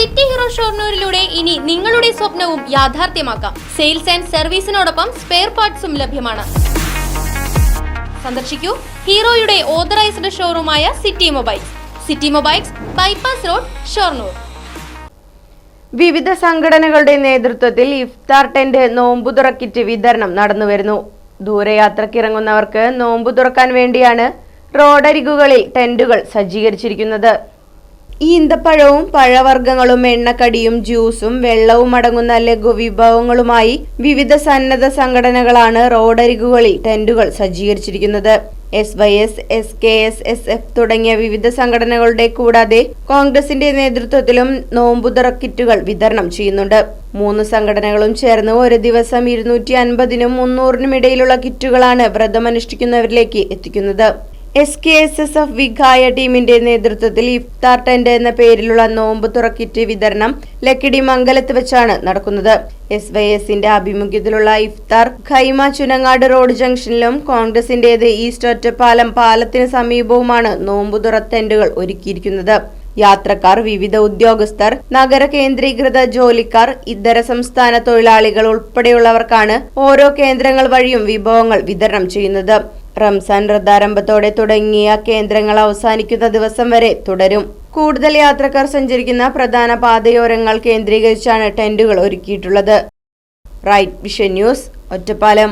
City hero ഷോർണൂരിലൂടെ ഇനി നിങ്ങളുടെ സ്വപ്നവും യാഥാർത്ഥ്യമാക്കാം. സെയിൽസ് ആൻഡ് സർവീസിനോടൊപ്പം സ്പെയർ പാർട്സും ലഭ്യമാണ്. സന്ദർശിക്കൂ ഹീറോയുടെ authorised ഷോറൂമായ city mobiles. City mobiles bypass road Shoranur. വിവിധ സംഘടനകളുടെ നേതൃത്വത്തിൽ ഇഫ്താർ ടെന്റ് നോമ്പുതുറ കിറ്റ് വിതരണം നടന്നുവരുന്നു. ദൂരയാത്രക്കിറങ്ങുന്നവർക്ക് നോമ്പു തുറക്കാൻ വേണ്ടിയാണ് റോഡരികുകളിൽ ടെന്റുകൾ സജ്ജീകരിച്ചിരിക്കുന്നത്. ഈന്തപ്പഴവും പഴവർഗങ്ങളും എണ്ണക്കടിയും ജ്യൂസും വെള്ളവും അടങ്ങുന്ന ലഘുവിഭവങ്ങളുമായി വിവിധ സന്നദ്ധ സംഘടനകളാണ് റോഡരികുകളിൽ ടെന്റുകൾ സജ്ജീകരിച്ചിരിക്കുന്നത്. S Y S S K S S F തുടങ്ങിയ വിവിധ സംഘടനകളുടെ കൂടാതെ കോൺഗ്രസിന്റെ നേതൃത്വത്തിലും നോമ്പുതറ കിറ്റുകൾ വിതരണം ചെയ്യുന്നുണ്ട്. മൂന്ന് സംഘടനകളും ചേർന്ന് ഒരു ദിവസം ഇരുന്നൂറ്റി അൻപതിനും മുന്നൂറിനും ഇടയിലുള്ള കിറ്റുകളാണ് വ്രതമനുഷ്ഠിക്കുന്നവരിലേക്ക് എത്തിക്കുന്നത്. S K S S F വിഘായ ടീമിന്റെ നേതൃത്വത്തിൽ ഇഫ്താർ ടെന്റ് എന്ന പേരിലുള്ള നോമ്പ് തുറക്കിറ്റ് വിതരണം ലക്കിടി മംഗലത്ത് വെച്ചാണ് നടക്കുന്നത്. എസ് വൈ എസിന്റെ ആഭിമുഖ്യത്തിലുള്ള ഇഫ്താർ ഖൈമ ചുനങ്ങാട് റോഡ് ജംഗ്ഷനിലും കോൺഗ്രസിന്റേത് ഈസ്റ്റ് ഒറ്റപ്പാലം പാലത്തിന് സമീപവുമാണ് നോമ്പുതുറ ടെന്റുകൾ ഒരുക്കിയിരിക്കുന്നത്. യാത്രക്കാർ വിവിധ ഉദ്യോഗസ്ഥർ നഗര കേന്ദ്രീകൃത ജോലിക്കാർ ഇതര സംസ്ഥാന തൊഴിലാളികൾ ഉൾപ്പെടെയുള്ളവർക്കാണ് ഓരോ കേന്ദ്രങ്ങൾ വഴിയും വിഭവങ്ങൾ വിതരണം ചെയ്യുന്നത്. റംസാൻ വ്രതാരംഭത്തോടെ തുടങ്ങിയ കേന്ദ്രങ്ങൾ അവസാനിക്കുന്ന ദിവസം വരെ തുടരും. കൂടുതൽ യാത്രക്കാർ സഞ്ചരിക്കുന്ന പ്രധാന പാതയോരങ്ങൾ കേന്ദ്രീകരിച്ചാണ് ടെന്റുകൾ ഒരുക്കിയിട്ടുള്ളത്. Right vision news Ottapalam.